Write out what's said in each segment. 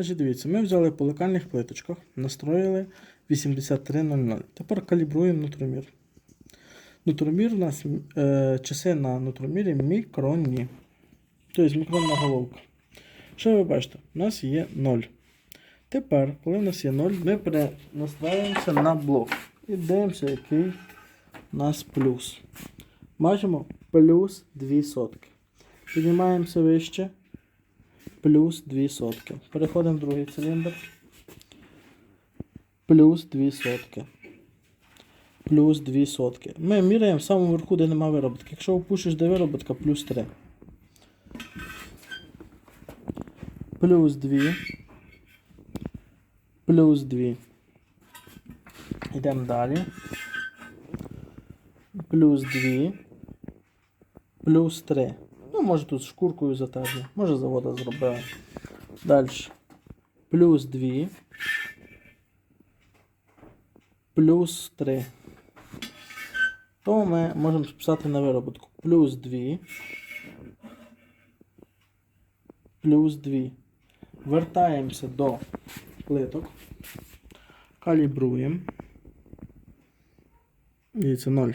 Значить, дивіться, ми взяли по локальних плиточках, настроїли 8300. Тепер калібруємо нутромір. Нутромір у нас е, часи на нутромірі мікронні. Тобто мікронна головка. Що ви бачите? У нас є 0. Тепер, коли в нас є 0, ми перенастраюємося на блок. І дивимося, який у нас плюс. Бачимо плюс 2 сотки. Піднімаємося вище. Плюс 2 сотки. Переходимо в другий циліндр. Плюс 2 сотки. Плюс 2 сотки. Ми міряємо в самому верху, де немає виробітки. Якщо опушиш де виробітка, плюс 3. Плюс 2. Плюс 2. Йдемо далі. Плюс 2. Плюс 3. Ну, може тут шкуркою затерли. Може завода зробили. Далі. Плюс 2. Плюс 3. То ми можемо списати на вироботку. Плюс 2. Плюс 2. Вертаємося до плиток. Калібруємо. Дивіться, 0.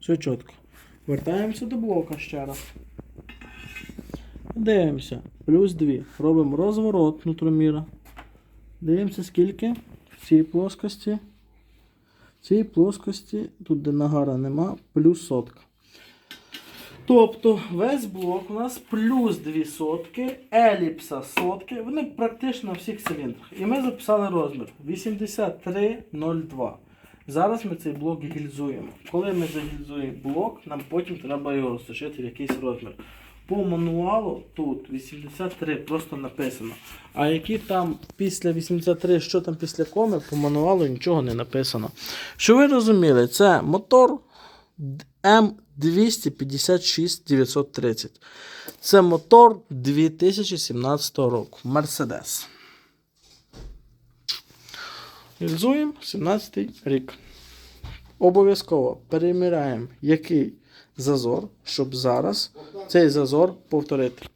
Все чітко. Вертаємося до блока ще раз. Дивимося. Плюс 2. Робимо розворот нутроміра. Дивимося, скільки в цій плоскості. В цій плоскості, тут де нагара нема, плюс сотка. Тобто весь блок у нас плюс 2 сотки, еліпса сотки, вони практично на всіх циліндрах. І ми записали розмір 83,02. Зараз ми цей блок гільзуємо. Коли ми загільзуємо блок, нам потім треба його розташити в якийсь розмір. По мануалу тут 83 просто написано. А які там після 83, що там після коми, по мануалу нічого не написано. Що ви розуміли, це мотор М256 930. Це мотор 2017 року. Мерседес. Гільзуємо 17 рік. Обов'язково переміряємо, який зазор, щоб зараз цей зазор повторити.